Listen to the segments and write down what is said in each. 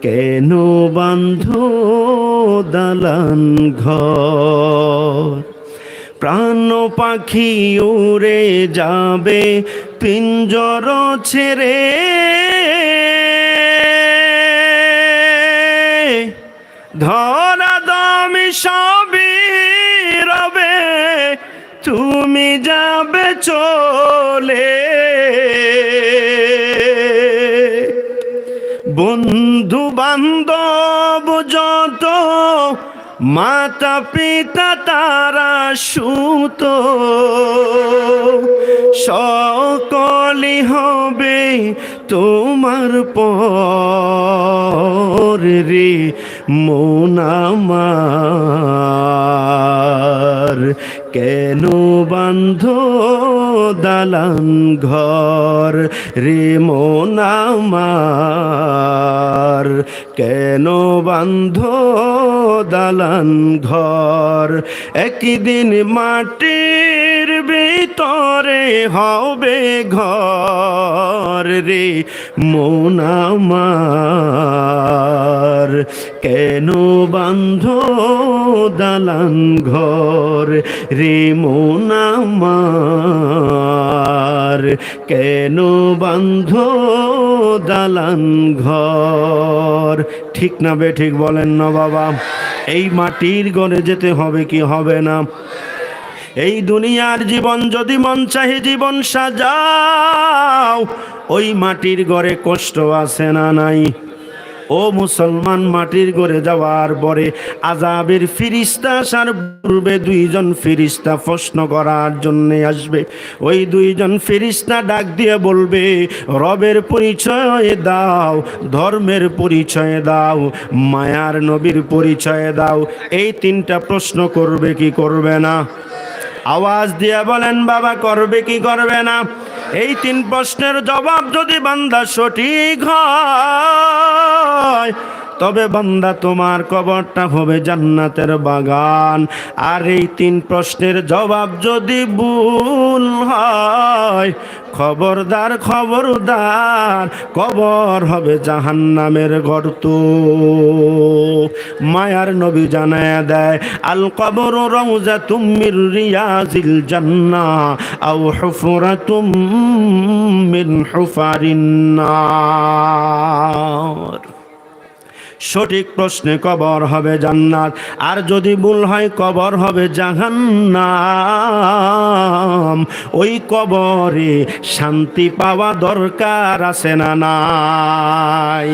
কেন বান্ধ দালান ঘর? প্রাণ পাখি উড়ে যাবে, পিঞ্জর ছেড়ে। ধরা দমি সবই রবে, তুমি যাবে চলে বান্ধব যত মাতা পিতা তারা সুত। সকলি হবে তোমার পর রে কেন বান্ধ দালান ঘর রে মোনামার কেন বান্ধ দালান ঘর? একদিন মাটির ভিতরে হবে ঘর রে মন আমার। কেন বান্ধ দালান ঘর রে মন আমার? কেন বান্ধ দালান ঘর? ঠিক না বে, ঠিক বলেন না বাবা। এই মাটির ঘরে যেতে হবে কি হবে না? এই দুনিয়ার জীবন যদি মন চাহে জীবন সাজাও, ওই মাটির ঘরে কষ্ট আছে না নাই? ও মুসলমান, মাটির ঘরে যাওয়ার পরে আজাবের ফিরিস্তা আসার পূর্বে দুইজন ফিরিস্তা প্রশ্ন করার জন্য আসবে। ওই দুইজন ফিরিস্তা ডাক দিয়ে বলবে, রবের পরিচয় দাও, ধর্মের পরিচয় দাও, মায়ার নবীর পরিচয় দাও। এই তিনটা প্রশ্ন করবে কি করবে না? আওয়াজ দিয়ে বলেন, বাবা, করবে কি করবে না? এই তিন প্রশ্নের জবাব যদি বান্দা সঠিক হয় তবে বান্দা, তোমার কবরটা হবে জান্নাতের বাগান। আর এই তিন প্রশ্নের জবাব যদি ভুল হয়, খবরদার খবরদার, কবর হবে জাহান্নামের গর্ত মায়ার নবী জানায় দেয়, আল কবর রওজা তুমির রিয়াজিল জান্না আও হুফরাতুম মিন হুফারিন নার। সঠিক প্রশ্নে কবর হবে জান্নাত। আর যদি ভুল হয়, কবর হবে জাহান্নাম। ওই কবরে শান্তি পাওয়া দরকার আছে না নাই?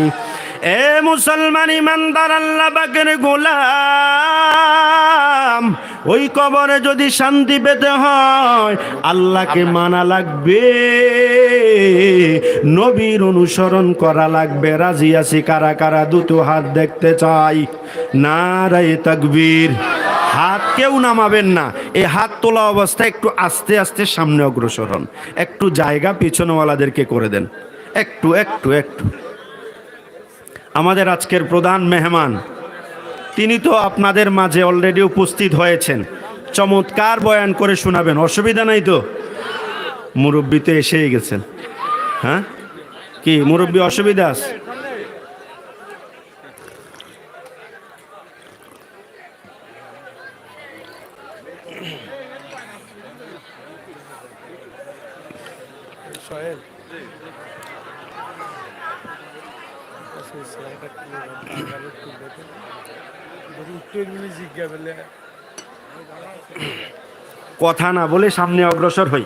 এ মুসলমান ইমানদার আল্লাহ বাকের গোলাম। ওই কবরে যদি শান্তি পেতে হয় আল্লাহকে মানা লাগবে নবীর অনুসরণ করা লাগবে। রাজি আছি কারা কারা দুটো হাত দেখতে চাই। না নারায় তাকবীর। হাত কেউ নামাবেন না। এই হাত তোলা অবস্থায় একটু আস্তে আস্তে সামনে অগ্রসর হন। একটু জায়গা পিছনওয়ালাদেরকে করে দেন। একটু একটু একটু। আমাদের আজকের প্রধান মেহমান। তিনি তো আপনাদের মাঝে অলরেডি উপস্থিত হয়েছেন। চমৎকার বয়ান করে শোনাবেন, অসুবিধা নাই তো? মুরব্বী তো এসেই গেছেন। হ্যাঁ? কি, মুরব্বী অসুবিধা আছে সোহেল সেই স্যারটা কি ভালো একটু দেখে যদি উত্তর মিলে জিজ্ঞা পেলে কথা না বলে সামনে অগ্রসর হই।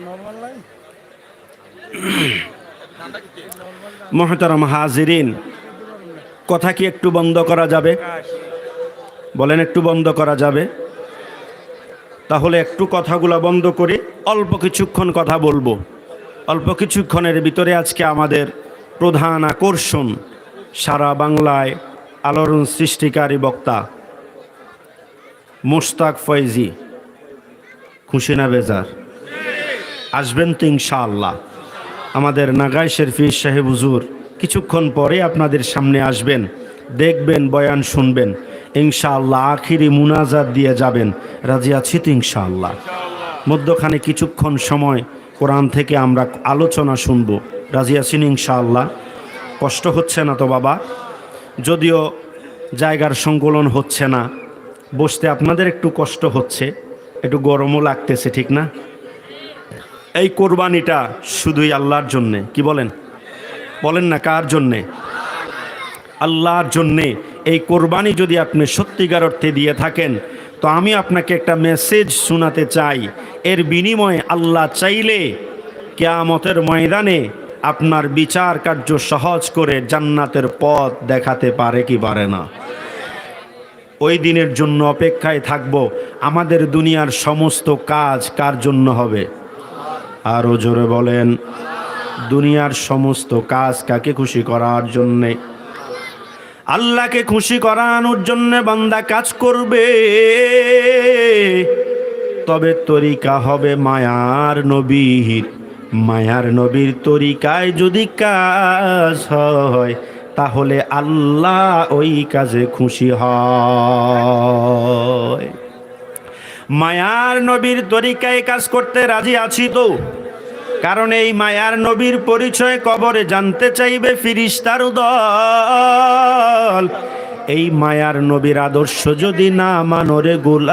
নর্মাল হাজিরিন, কথা কি একটু বন্ধ করা যাবে? বলেন, একটু বন্ধ করা যাবে? তাহলে একটু কথাগুলো বন্ধ করে, অল্প কিছুক্ষণ কথা বলব। অল্প কিছুক্ষণের ভিতরে আজকে আমাদের প্রধান আকর্ষণ সারা বাংলায় আলোড়ন সৃষ্টিকারী বক্তা মোশতাক ফয়জি, খুশিনা বেজার। আসবেন তো ইনশাআল্লাহ। আমাদের নাগাই শেরফি সাহেব হুজুর কিছুক্ষণ পরে আপনাদের সামনে আসবেন, দেখবেন, বয়ান শুনবেন। ইনশাআল্লাহ আখিরি মুনাজাত দিয়ে যাবেন। রাজি আছি তো ইনশাআল্লাহ। মধ্যখানে কিছুক্ষণ সময় কোরআন থেকে আমরা আলোচনা শুনব। রাজি আছেন ইনশাআল্লাহ? কষ্ট হচ্ছে না তো বাবা? যদিও জায়গার সংকলন হচ্ছে না, বসতে আপনাদের একটু কষ্ট হচ্ছে, একটু গরমও লাগতেছে, ঠিক না? এই কোরবানিটা শুধুই আল্লাহর জন্যে, কি বলেন? বলেন না কার জন্যে? আল্লাহর জন্যে এই কোরবানি যদি আপনি সত্যিকার অর্থে দিয়ে থাকেন, তো আমি আপনাকে একটা মেসেজ শোনাতে চাই। এর বিনিময়ে আল্লাহ চাইলে কেয়ামতের ময়দানে আপনার বিচার কার্য সহজ করে জান্নাতের পথ দেখাতে পারে কি পারে না। ওই দিনের জন্য অপেক্ষায় থাকব। আমাদের দুনিয়ার সমস্ত কাজ কার জন্য হবে? আরও জোরে বলেন। দুনিয়ার সমস্ত কাজ কাকে খুশি করার জন্যে? আল্লাহকে খুশি করানোর জন্য বান্দা কাজ করবে। তবে তরিকা হবে মায়ার নবীর। মায়ার নবীর তরিকায় যদি কাজ হয়, তাহলে আল্লাহ ওই কাজে খুশি হয়। মায়ার নবীর তরিকায় কাজ করতে রাজি আছি তো? কারণ এই মায়ার নবীর পরিচয় কবরে জানতে চাইবে ফিরিস্তার দল। এই মায়ার নবীর আদর্শ যদি না মানরে গোলাম,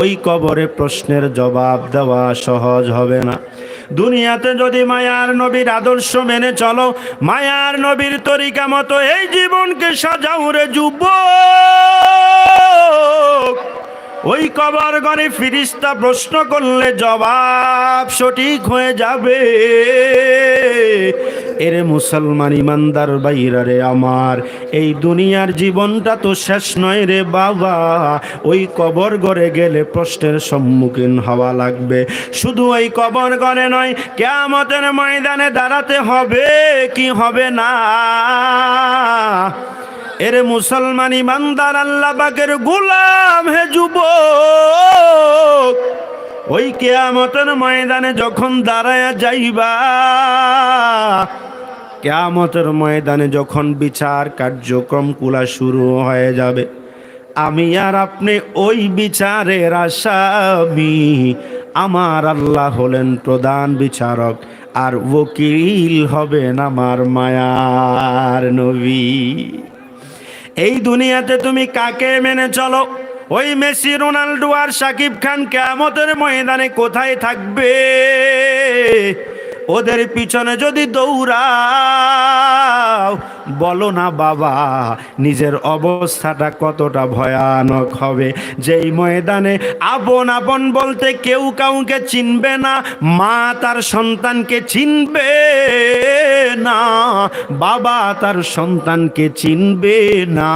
ওই কবরে প্রশ্নের জবাব দেওয়া সহজ হবে না। দুনিয়াতে যদি মায়ার নবীর আদর্শ মেনে চলো, মায়ার নবীর তরিকা মতো এই জীবনকে সাজাও রে যুবক। ওই কবর ঘরে ফিরিস্তা প্রশ্ন করলে জবাব সঠিক হয়ে যাবে। এরে মুসলমান ইমানদার বাইরা রে আমার, এই দুনিয়ার জীবনটা তো শেষ নয় রে বাবা। ওই কবর ঘরে গেলে প্রশ্নের সম্মুখীন হওয়া লাগবে। শুধু ওই কবর ঘরে নয়, কেয়ামতের ময়দানে দাঁড়াতে হবে, কি হবে না? এরে মুসলমান ইমানদার আল্লাহ বাকের গোলাম হে যুবক। ওই কেয়ামতের ময়দানে যখন দাঁড়ায় যাইবা, কেয়ামতের ময়দানে যখন বিচার কার্যক্রম কুলা শুরু হয়ে যাবে, আমি আর আপনি ওই বিচারের আসামি আমার আল্লাহ হলেন প্রধান বিচারক, আর ওকিল হবেন আমার মায়ার নবী। এই দুনিয়াতে তুমি কাকে মেনে চলো? ওই মেসি রোনাল্ডো আর সাকিব খান কেমতের ময়দানে কোথায় থাকবে? ওদের পিছনে যদি দৌড়াও বলো না বাবা, নিজের অবস্থাটা কতটা ভয়ানক হবে। যেই ময়দানে আপন আপন বলতে কেউ কাউকে চিনবে না, মা তার সন্তানকে চিনবে না, বাবা তার সন্তানকে চিনবে না,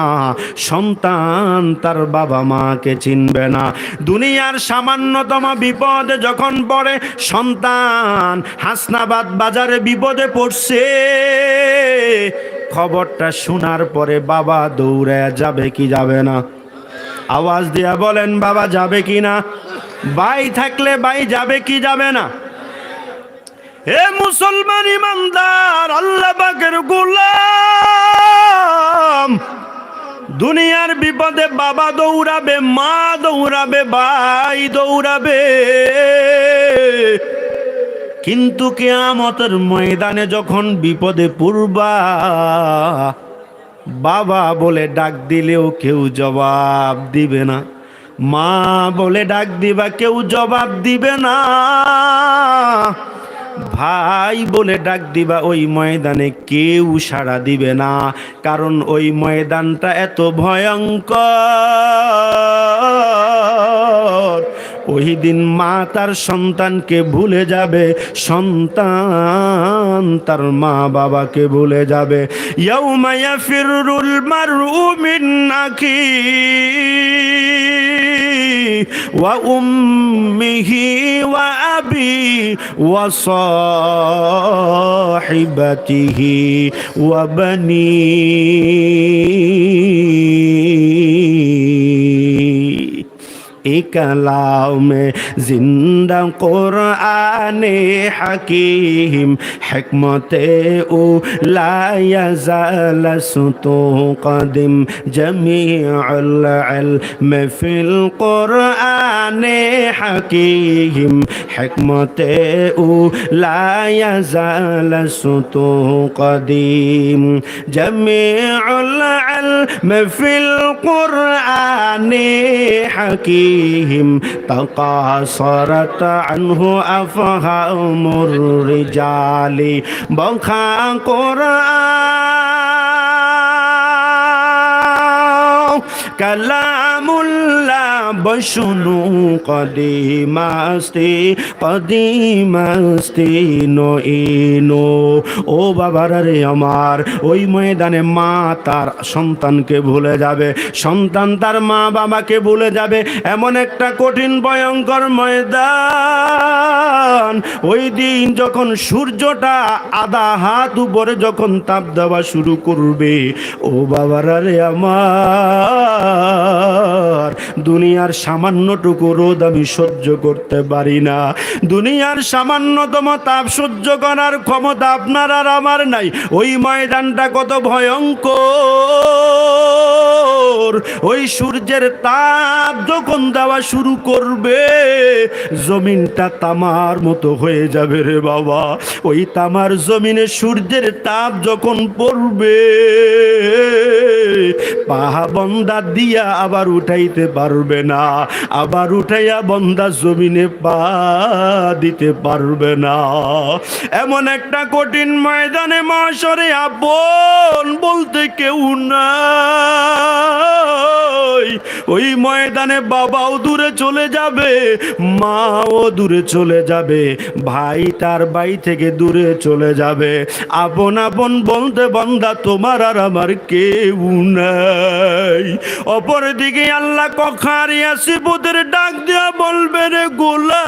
সন্তান তার বাবা মাকে চিনবে না। দুনিয়ার সামান্যতম বিপদে যখন পড়ে, সন্তান হাসনাবাদ বাজারে বিপদে পড়ছে। খবরটা শোনার পরে বাবা দৌড়ে যাবে কি যাবে না। আওয়াজ দিয়া বলেন, বাবা যাবে কি না? বাই থাকলে বাই যাবে কি যাবে না? হে মুসলমান ইমানদার, আল্লাহ বাগের গোলাম। দুনিয়ার বিপদে বাবা দৌড়াবে, মা দৌড়াবে, ভাই দৌড়াবে। কিন্তু কেয়ামতের ময়দানে যখন বিপদে পূর্বা বাবা বলে ডাক দিলেও কেউ জবাব দিবে না। মা বলে ডাক দিবা, কেউ জবাব দিবে না। ভাই বলে ডাক দিবা, ওই ময়দানে কেউ সাড়া দিবে না। কারণ ওই ময়দানটা এত ভয়ঙ্কর। ওই দিন মা তার সন্তানকে ভুলে যাবে, সন্তান তার মা বাবাকে ভুলে যাবে। ইয়াউমা ইয়াফিরুল মারউ মিন আখি ওয়া উম্মিহি ওয়া আবি ওয়া সাহিবাতিহি ওয়া کلام زندہ قرآن حکیم حکمت او لا یزال ستو قدم جمیع العلم فی القرآن حکیم حکمت او لا یزال ستو قدیم جمیع العلم فی القرآن حکیم تقاصرت عنه أفهام الرجال بخا قرآن كلام الله বসুনু কদিমাস্তি কদিমাস্তি নইনো। ও বাবারা রে আমার, ওই ময়দানে মা তার সন্তানকে ভুলে যাবে। সন্তান তার মা বাবাকে ভুলে যাবে। এমন একটা কঠিন, ভয়ঙ্কর ময়দান। ওই দিন যখন সূর্যটা আধা হাত উপরে যখন তাপ দেওয়া শুরু করবে, ও বাবারা রে আমার দুনিয়ার সামান্যটুকু রোদ আমি সহ্য করতে পারি না। দুনিয়ার সামান্যতম তাপ সহ্য করার ক্ষমতা আপনার আর আমার নাই। ওই ময়দানটা কত ভয়ঙ্কর। ওই সূর্যের তাপ যখন দেওয়া শুরু করবে, জমিনটা তামার মতো হয়ে যাবে রে বাবা। ওই তামার জমিনে সূর্যের তাপ যখন পড়বে পাহা বন্দা দিয়া আবার উঠাইতে পারবে না, আবার উঠাইয়া বন্দা জমিনে পা দিতে পারবে না। এমন একটা কঠিন ময়দানে মাসরে আপন বলতে কেউ নাই। ওই ময়দানে বাবাও দূরে চলে যাবে, মাও দূরে চলে যাবে, ভাই তার বাই থেকে দূরে চলে যাবে। আপন আপন বলতে বন্দা তোমার আর আমার কেউ নাই। অপর দিকে আল্লাহ কখারি আসিবুদের ডাক দিয়া বলবে রে গোলাম,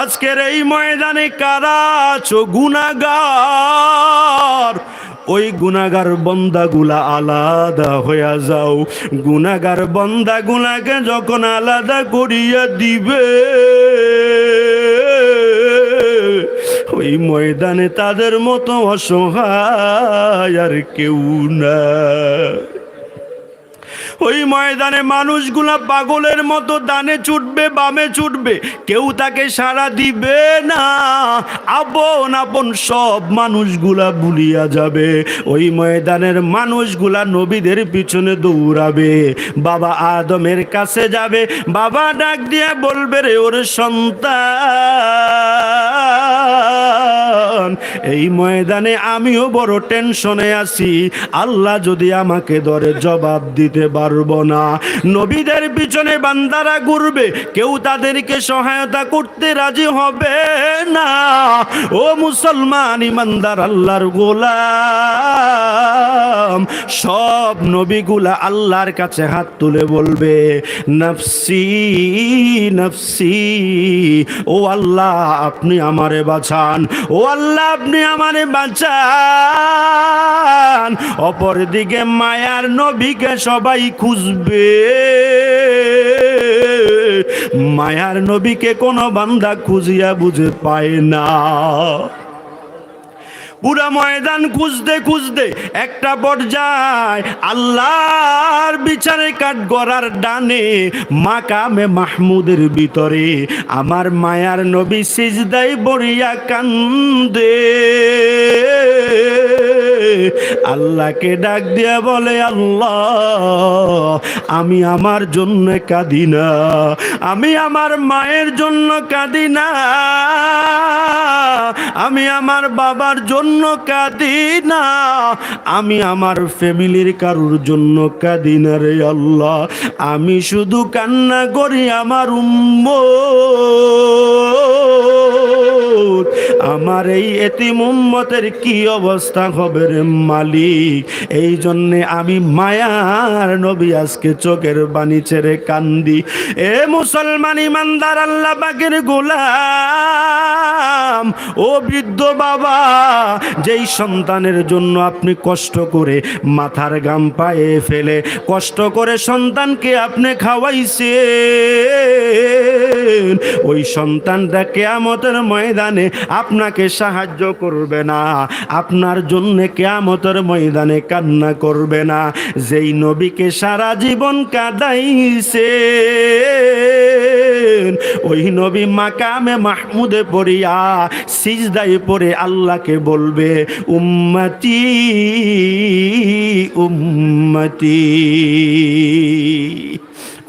আজকের এই ময়দানে কারা আছো গুনাগার? ওই গুনাগার বন্দাগুলা আলাদা হইয়া যাও, গুনাগার বন্দাগুলাকে যখন আলাদা করিয়া দিবে, ওই ময়দানে তাদের মতো অসহায় আর কেউ না। ওই ময়দানে মানুষগুলা পাগলের মতো দানে ছুটবে, বামে ছুটবে। কেউ তাকে সাড়া দিবে না। আপন আপন সব মানুষগুলা ভুলিয়া যাবে। ওই ময়দানের মানুষগুলা নবীদের পিছনে দৌড়াবে। বাবা আদমের কাছে যাবে। বাবা ডাক দিয়া বলবে, রে ওর সন্তান, এই ময়দানে আমিও বড় টেনশনে আছি। আল্লাহ যদি আমাকে ধরে জবাব দিতে পারব না। নবীদের পিছনে বান্দারা ঘুরবে, কেউ তাদেরকে সহায়তা করতে রাজি হবে না। ও মুসলমান ইমানদার আল্লাহর গোলাম, সব নবীগুলা আল্লাহর কাছে হাত তুলে বলবে, নফসি নফসি, ও আল্লাহ আপনি আমারে বাঁচান, ও আল্লাহ আপনি আমারে বাঁচান। অপর দিকে মায়ার নবীকে সবাই খুঁজবে। মায়ার নবীকে কোনো বান্দা খুঁজিয়া বুঝে পায় না। পুরা ময়দান খুঁজতে খুঁজতে একটা পর্যায় আল্লাহর বিচারে কাঠ গড়ার ডানে মাকামে মাহমুদের ভিতরে আমার মায়ার নবী সিজদাই বড়িয়া কান্দে। আল্লাহকে ডাক দিয়া বলে, আল্লাহ আমি আমার জন্য কাঁদি না। আমি আমার মায়ের জন্য কাঁদি না। আমি আমার বাবার জন্য কাঁদি না। আমি আমার ফ্যামিলির কারুর জন্য কাঁদি না রে আল্লাহ। আমি শুধু কান্না করি আমার উম্ম আমার এই এতিম উম্মতের কি অবস্থা হবে রে মালিক? এই জন্যে আমি মায়ার নবী আজকে চোখের বাণী ছেড়ে কান্দি। এ মুসলমান ইমানদার আল্লাহ বাগের গোলাম। ও বৃদ্ধ বাবা, যেই সন্তানের জন্য আপনি কষ্ট করে মাথার গাম পায়ে ফেলে কষ্ট করে সন্তানকে আপনি খাওয়াইছে ওই সন্তানটা কেয়ামতের ময়দানে আপনাকে সাহায্য করবে না। আপনার জন্যে কেয়ামতের ময়দানে কান্না করবে না। যেই নবীকে সারা জীবন কাদাইছে ওই নবী মাকামে মাহমুদে পড়িয়া সিজদাই পড়ে আল্লাহকে বলবে, উম্মতি উম্মতি।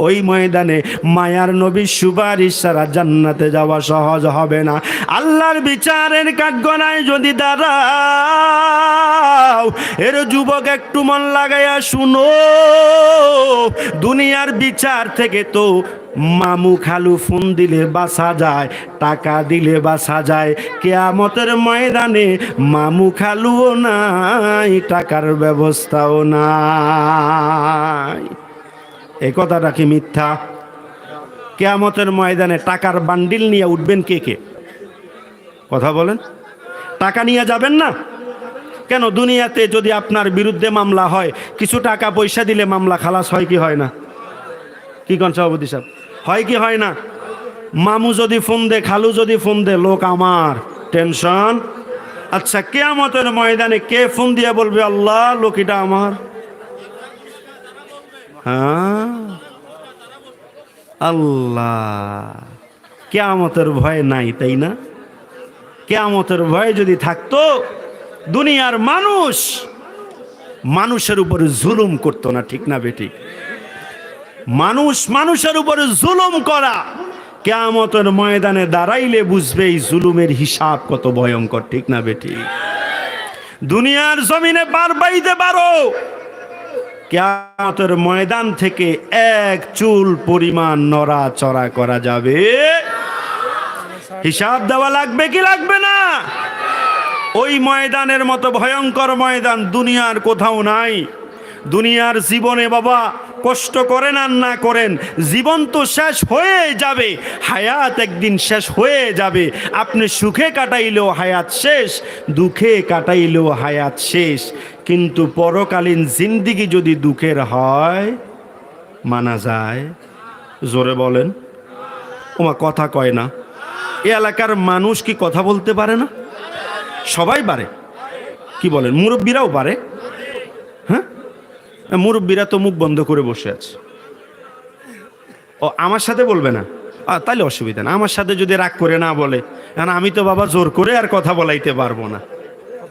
ওই ময়দানে মায়ার নবী সুপারিশ সারা জান্নাতে যাওয়া সহজ হবে না। আল্লাহর বিচারের কাঠগণায় যদি দাঁড়াও, এর যুবক একটু মন লাগাইয়া শুনো, দুনিয়ার বিচার থেকে তো মামু খালু ফোন দিলে বাসা যায়, টাকা দিলে বাসা যায়। কেয়ামতের ময়দানে মামু খালুও নাই, টাকার ব্যবস্থাও নাই। এই কথাটা কি মিথ্যা? কেয়ামতের ময়দানে টাকার বান্ডিল নিয়ে উঠবেন কে কে? কথা বলেন। টাকা নিয়ে যাবেন না? কেন দুনিয়াতে যদি আপনার বিরুদ্ধে মামলা হয়, কিছু টাকা পয়সা দিলে মামলা খালাস হয় কি হয় না? কি কন সভাপতি সাহেব? হয় কি হয় না? মামু যদি ফোন দে, খালু যদি ফোন দে, লোক আমার। টেনশন? আচ্ছা কেয়ামতের ময়দানে কে ফোন দিয়ে বলবে, আল্লাহ লোকিটা আমার। হ্যাঁ? আল্লাহ। কেয়ামতের ভয় নাই, তাই না? কেয়ামতের ভয় যদি থাকতো, দুনিয়ার মানুষ মানুষের উপরে জুলুম করতো না, ঠিক না বেটি? মানুষ মানুষের উপরে জুলুম করা, কেয়ামতের ময়দানে দাঁড়াইলে বুঝবে এই জুলুমের হিসাব কত ভয়ঙ্কর, ঠিক না বেটি? দুনিয়ার জমিনে পার বাইতে পারো কেয়ামতের ময়দান থেকে এক চুল পরিমাণ নড়াচড়া করা যাবে। হিসাব দেওয়া লাগবে কি লাগবে না? ওই ময়দানের মতো ভয়ঙ্কর ময়দান দুনিয়ার কোথাও নাই। দুনিয়ার জীবনে বাবা, কষ্ট করেন আর না করেন, জীবন তো শেষ হয়ে যাবে, হায়াত একদিন শেষ হয়ে যাবে। আপনি সুখে কাটাইলেও হায়াত শেষ, দুঃখে কাটাইলেও হায়াত শেষ। কিন্তু পরকালীন জিন্দিগি যদি দুঃখের হয়, মানা যায়। জোরে বলেন। ওমা, কথা কয় না। এ এলাকার মানুষ কি কথা বলতে পারে না? সবাই পারে। কি বলেন? মুরব্বীরাও পারে। হ্যাঁ? মুরব্বীরা তো মুখ বন্ধ করে বসে আছে। ও, আমার সাথে বলবে না? তাহলে অসুবিধা না। আমার সাথে যদি রাগ করে না বলে, কারণ আমি তো বাবা জোর করে আর কথা বলাইতে পারব না।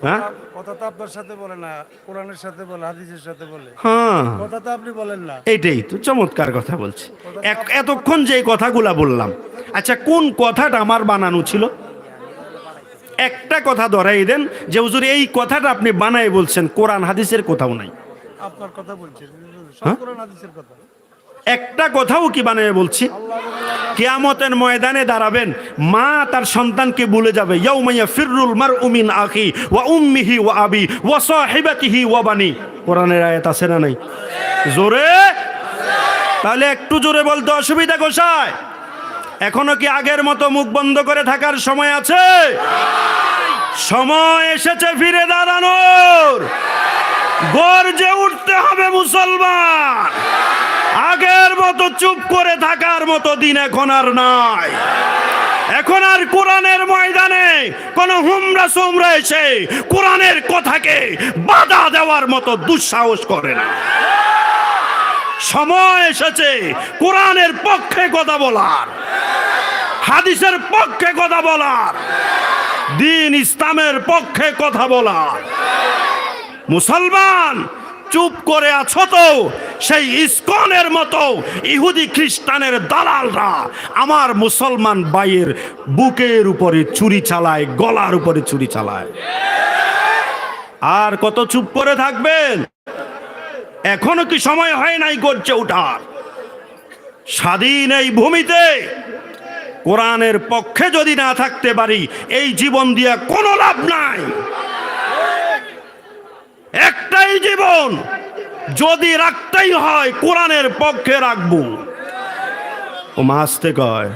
হ্যাঁ? কথা তো আপনার সাথে বলে না কোরআনের সাথে বলে হাদিসের সাথে বলে। হ্যাঁ। কথা তো আপনি বলেন না। এইটাই তো চমৎকার কথা বলছি। এতক্ষণ যে কথাগুলা বললাম আচ্ছা কোন কথাটা আমার বানানো ছিল? একটা কথা ধরাই দেন যে হুজুর এই কথাটা আপনি বানাই বলছেন কোরআন হাদিসের কোথাও নাই। আপনার কথা বলছেন হ্যাঁ? কোরআন হাদিসের কথা। একটা কথাও কি বানাই বলছি? কেয়ামতের ময়দানে দাঁড়াবেন, মা তার সন্তানকে ভুলে যাবে। ইয়াউমাইয়া ফিররুল মার উমিন আখি ওয়া উম্মিহি ওয়া আবি ওয়া সাহিবাতিহি ওয়া বানি। কোরআনের আয়াত আছে না নাই? জোরে? তাহলে একটু জোরে বলতে অসুবিধা গোসায় এখনও কি আগের মতো মুখ বন্ধ করে থাকার সময় আছে? সময় এসেছে ফিরে দাঁড়ানোর। গর্জে উঠতে হবে মুসলমান। আগের মতো চুপ করে থাকার মতো দিন এখন আর নাই। এখন আর কোরআনের ময়দানে কোন হুমরা সুমরা এসে কোরআনের কথাকে বাধা দেওয়ার মতো দুঃসাহস করে না। সময় এসেছে কোরআনের পক্ষে কথা বলার, হাদিসের পক্ষে কথা বলার, দিন ইসলামের পক্ষে কথা বলার। মুসলমান চুপ করে আছো তো সেই ইস্কনের মতো ইহুদি খ্রিস্টানের দালালরা আমার মুসলমান বাইয়ের বুকের উপরে চুরি চালায়, গলার উপরে চুরি চালায়। আর কত চুপ করে থাকবেন? এখনও কি সময় হয় নাই করছে ওঠার? স্বাধীন এই ভূমিতে কোরআনের পক্ষে যদি না থাকতে পারি, এই জীবন দিয়া কোনো লাভ নাই। একটাই জীবন যদি রাখতেই হয় কোরআনের পক্ষে রাখব। ও মাসতে কয়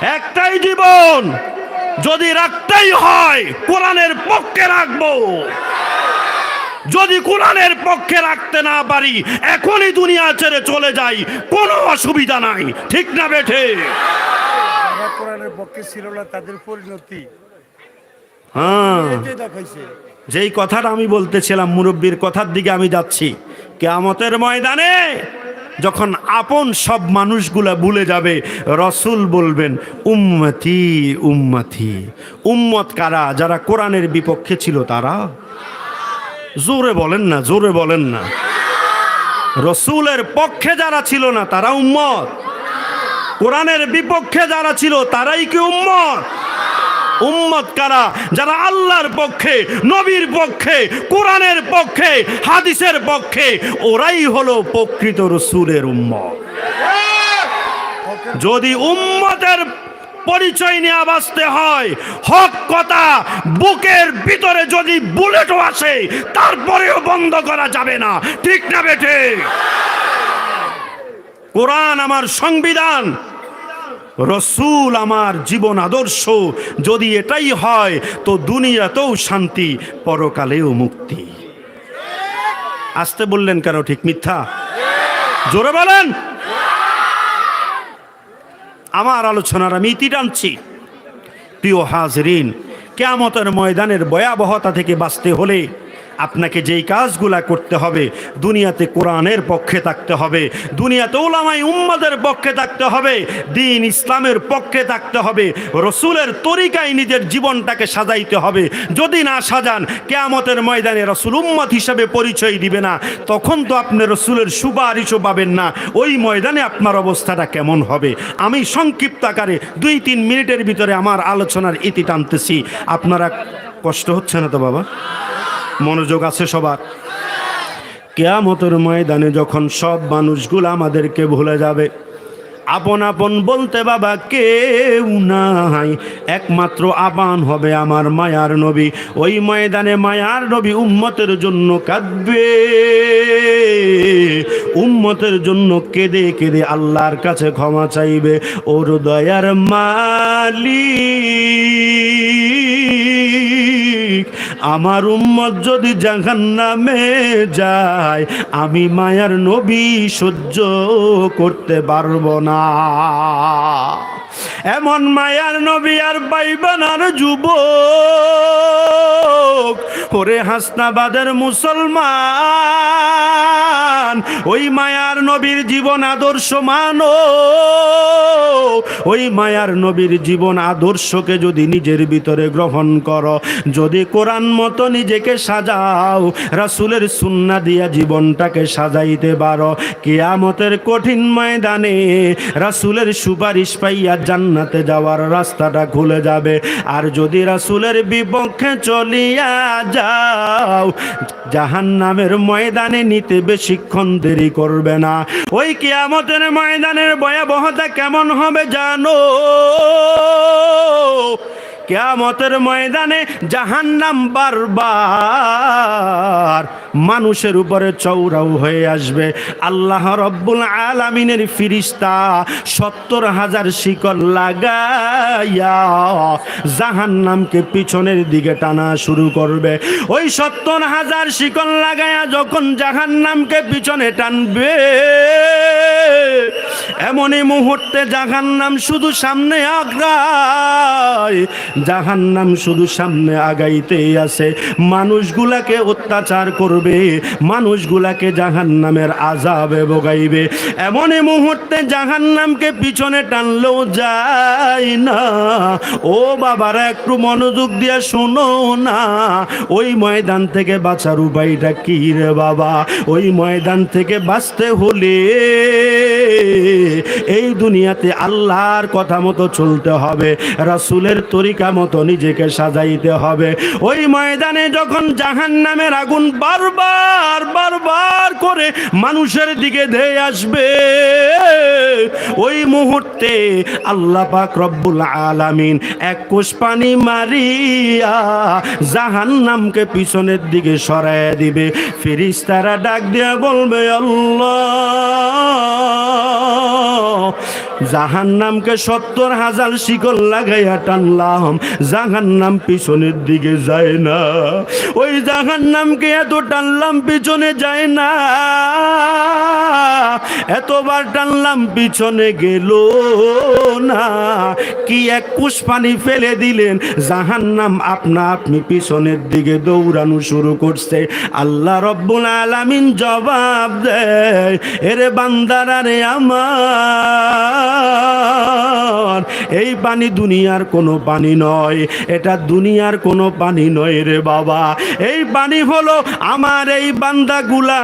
একটাই জীবন যদি রাখতেই হয় কোরআনের পক্ষে রাখব। যদি কোরআনের পক্ষে রাখতে না পারি এখনই দুনিয়া ছেড়ে চলে যাই কোনো অসুবিধা নাই। ঠিক না বেঠে? কোরআনের পক্ষে ছিল না তাদের পরিণতি। হ্যাঁ। দেখাইছে। যেই কথাটা আমি বলতেছিলাম, মুরব্বীর কথার দিকে আমি যাচ্ছি। কেয়ামতের ময়দানে যখন আপন সব মানুষগুলা ভুলে যাবে, রসুল বলবেন, উম্মতি উম্মতি। উম্মত কারা? যারা কোরআনের বিপক্ষে ছিল তারা? জোরে বলেন না, জোরে বলেন না। রসুলের পক্ষে যারা ছিল না, তারা উম্মত। কোরআনের বিপক্ষে যারা ছিল, তারাই কি উম্মত? উম্মত কারা? যারা আল্লাহর পক্ষে, নবীর পক্ষে, কোরআনের পক্ষে, হাদিসের পক্ষে, ওরাই হলো প্রকৃত রসুলের উম্মত। যদি উম্মতের পরিচয় নিয়ে বাঁচতে হয়, হক কথা বুকের ভিতরে যদি বুলেটও আসে, তারপরেও বন্ধ করা যাবে না। ঠিক না বেঠে? কোরআন আমার সংবিধান রসুল আমার জীবন আদর্শ। যদি এটাই হয়, তো দুনিয়াতেও শান্তি, পরকালেও মুক্তি। আসতে বললেন কেন ঠিক মিথ্যা? জোরে বলেন। আমার আলোচনার আমি ইতি টানছি। প্রিয় হাজরিন, কেয়ামতের ময়দানের ভয়াবহতা থেকে বাঁচতে হলে আপনাকে যেই কাজগুলা করতে হবে, দুনিয়াতে কোরআনের পক্ষে থাকতে হবে, দুনিয়াতে ওলামাই উম্মাদের পক্ষে থাকতে হবে, দিন ইসলামের পক্ষে থাকতে হবে, রসুলের তরিকায় নিজের জীবনটাকে সাজাইতে হবে। যদি না সাজান, কেয়ামতের ময়দানে রসুল উম্মত হিসাবে পরিচয় দিবে না, তখন তো আপনি রসুলের সুপারিশও পাবেন না। ওই ময়দানে আপনার অবস্থাটা কেমন হবে? আমি সংক্ষিপ্ত আকারে দুই তিন মিনিটের ভিতরে আমার আলোচনার ইতি টানতেছি। আপনারা কষ্ট হচ্ছে না তো, বাবা? মনোযোগ আছে সবার। কেয়ামতের ময়দানে যখন সব মানুষগুলো আমাদেরকে ভুলে যাবে, আপন আপন বলতে বাবা কেউ নাই। একমাত্র আবান হবে আমার মায়ার নবী। ওই ময়দানে মায়ার নবী উম্মতের জন্য কাঁদবে। উম্মতের জন্য কেঁদে কেঁদে আল্লাহর কাছে ক্ষমা চাইবে। ওর দয়ার মালিক। আমার উম্মত যদি জাহান নামে যায় আমি মায়ার নবী সহ্য করতে পারব না। এমন মায়ার নবী আর বাইবানার যুব ওরে হাসনাবাদের মুসলমান, ওই মায়ার নবীর জীবন আদর্শ মানো। ওই মায়ার নবীর জীবন আদর্শকে যদি নিজের ভিতরে গ্রহণ করো, যদি কোরআন মতো নিজেকে সাজাও, রাসুলের সুন্না দিয়া জীবনটাকে সাজাইতে পারো, কেয়ামতের কঠিন ময়দানে রাসুলের সুপারিশ পাইয়া জান্নাতে যাওয়ার রাস্তাটা খুলে যাবে। আর যদি রাসুলের বিপক্ষে চলিয়া যাও জাহান নামের ময়দানে নিতে বেশিক্ষণ দেরি করবে না। ওই কেয়ামতের ময়দানের ভয়াবহতা কেমন হবে জানো? কেয়ামতের ময়দানে জাহান্নাম বারবার মানুষের উপরে চৌরাও হয়ে আসবে। আল্লাহ রব্বুল আলামিনের ফিরিস্তা সত্তর হাজার শিকল লাগাইয়া জাহান্নামকে পিছনের দিকে টানা শুরু করবে। ওই সত্তর হাজার শিকল লাগাইয়া যখন জাহান্নামকে পিছনে টানবে, এমনই মুহূর্তে জাহান্নাম শুধু সামনে আগ্রায় জাহান্নাম শুধু সামনে আগাইতেই আছে। মানুষগুলাকে অত্যাচার করবে মানুষগুলাকে জাহান্নামের আজাবে বগাইবে এমনই মুহূর্তে জাহান্নামকে পিছনে টানলেও যায় না। ও বাবারা, একটু মনোযোগ দিয়ে শোনো না। ওই ময়দান থেকে বাঁচার উপায়টা কি রে বাবা? ওই ময়দান থেকে বাঁচতে হলে এই দুনিয়াতে আল্লাহর কথা মতো চলতে হবে, রাসুলের তরিকা মতো নিজেকে সাজাইতে হবে। ওই ময়দানে যখন জাহান নামের আগুন বারবার বারবার করে মানুষের দিকে ধেয়ে আসবে। ওই মুহূর্তে আল্লাহ পাক রব্বুল আলামিন এক কোষ পানি মারিয়া জাহান্নামকে পিছনের দিকে সরায় দিবে। ফেরিস্তারা ডাক দিয়া বলবে, আল্লাহ! জাহান্নামকে সত্তর হাজার শিকল লাগাইয়া টানলাম, জাহান্নাম পিছনের দিকে যায় না। ওই জাহান্নামকে এত টানলাম, পিছনে যায় না। এতবার টানলাম, পিছনে গেল না। কি এক কুশ পানি ফেলে দিলেন? জাহান্নাম আপনা আপনি পিছনের দিকে দৌড়ানো শুরু করছে। আল্লাহ রব্বুল আলামিন জবাব দেয়, এরে বান্দারা রে আমার, এই পানি দুনিয়ার কোনো পানি নয়। এটা দুনিয়ার কোনো পানি নয় রে বাবা। এই পানি হলো আমার এই বান্দাগুলা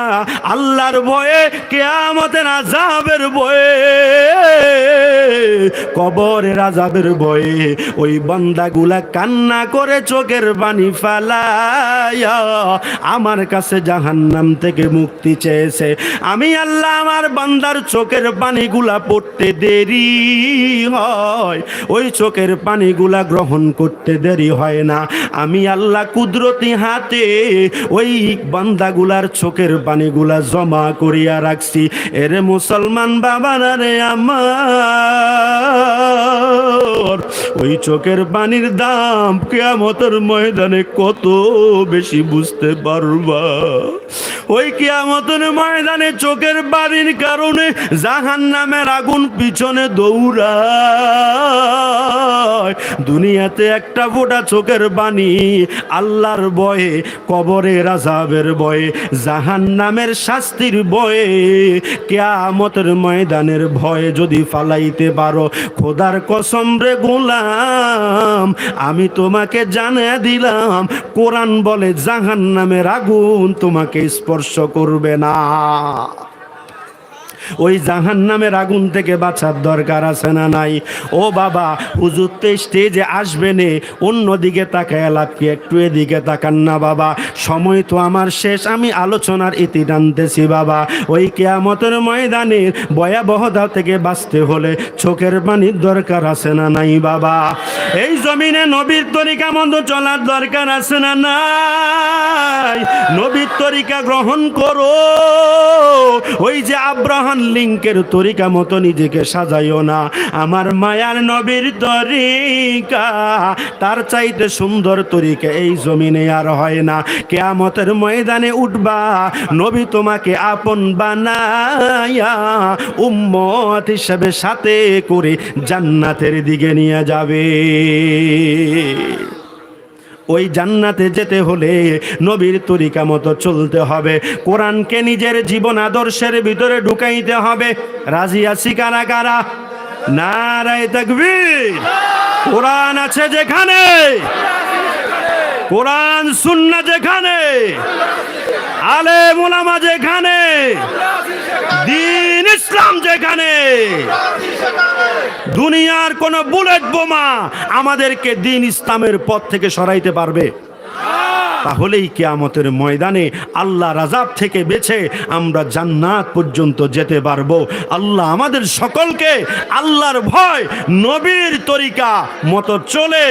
আল্লাহর ভয়ে, কেয়ামতের আজাবের ভয়ে, কবরের আজাবের ভয়ে ওই বান্দাগুলা কান্না করে চোখের পানি ফালাইয়া আমার কাছে জাহান্নাম থেকে মুক্তি চেয়েছে। আমি আল্লাহ আমার বান্দার চোখের পানিগুলা পড়তে দেরি হয়, ওই চোখের পানিগুলা গ্রহণ করতে দেরি হয় না। আমি আল্লাহ কুদরতি হাতে ওই বান্দাগুলার চোখের পানিগুলা জমা করিয়া রাখছি। এরে মুসলমান বাবারা রে আমার, ওই চোখের পানির দাম কেয়ামতের ময়দানে কত বেশি বুঝতে পারবা? ওই কেয়ামতের ময়দানে চোখের পানির কারণে জাহান নামের আগুন পিছনে দৌড়ায়। দুনিয়াতে একটা ফোঁটা চোখের বাণী, আল্লাহর বয়ে কবরের আজাবের বয়ে জাহান নামের শাস্তির বয়ে কেয়ামতের ময়দানের ভয়ে যদি ফালাইতে পারো, খোদার কসম রে গোলাম, আমি তোমাকে জানিয়ে দিলাম, কোরআন বলে জাহান নামের আগুন তোমাকে স্পর্শ করবে না। ওই জাহান নামের আগুন থেকে বাঁচার দরকার আছে না নাই? ও বাবা, হুজুর তো স্টেজে আসবে নে, অন্যদিকে তাকায় লাভ কি? একটু এদিকে তাকান না বাবা। সময় তো আমার শেষ, আমি আলোচনার ইতি টানতেছি বাবা। ওই কেয়ামতের ময়দানের ভয়াবহতা থেকে বাঁচতে হলে চোখের পানির দরকার আছে না নাই বাবা? এই জমিনে নবীর তরিকা মতো চলার দরকার আছে না নাই? নবীর তরিকা গ্রহণ করো। ওই যে আব্রাহান লিঙ্কের তরিকা মতো নিজেকে সাজাইও না। আমার মায়ার নবীর তরিকা, তার চাইতে সুন্দর তরিকা এই জমিনে আর হয় না। কেয়ামতের ময়দানে উঠবা, নবী তোমাকে আপন বানায়া উম্মত হিসাবে সাথে করে জান্নাতের দিকে নিয়ে যাবে। ওই জান্নাতে যেতে হলে নবীর তরিকা মতো চলতে হবে। কোরআনকে নিজের জীবন আদর্শের ভিতরে ঢুকাইতে হবে। রাজি আছি কারা কারা? নারায় তাকবীর। কোরআন আছে যেখানে। কোরআন সুন্না যেখানে। আলে মোলামা যেখানে, দিন ইসলাম যেখানে, দুনিয়ার কোন বুলেট বোমা আমাদেরকে দিন ইসলামের পথ থেকে সরাইতে পারবে। তাহলেই কেয়ামতের ময়দানে আল্লাহ রাজাব থেকে বেছে আমরা জান্নাত পর্যন্ত যেতে পারব। আল্লাহ আমাদের সকলকে আল্লাহর ভয়, নবীর তরিকা মতো চলে।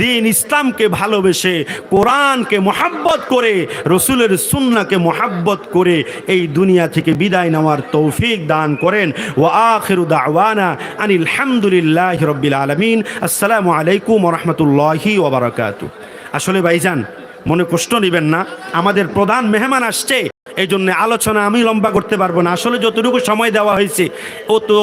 দিন ইসলামকে ভালোবেসে, কোরআনকে মোহাব্বত করে, রসুলের সুন্নাকে মোহাব্বত করে এই দুনিয়া থেকে বিদায় নেওয়ার তৌফিক দান করেন। ও আখিরু দাওয়ানা আনিল হামদুলিল্লাহ রব্বিল আলমিন। আসসালামু আলাইকুম রহমতুল্লাহি ওবরাকাতু আসলে ভাইজান, মনে কষ্ট নেবেন না, আমাদের প্রধান মেহমান আসছে এই জন্য আলোচনা আমি লম্বা করতে পারব না। আসলে যতটুকু সময় দেওয়া হয়েছে, ও তো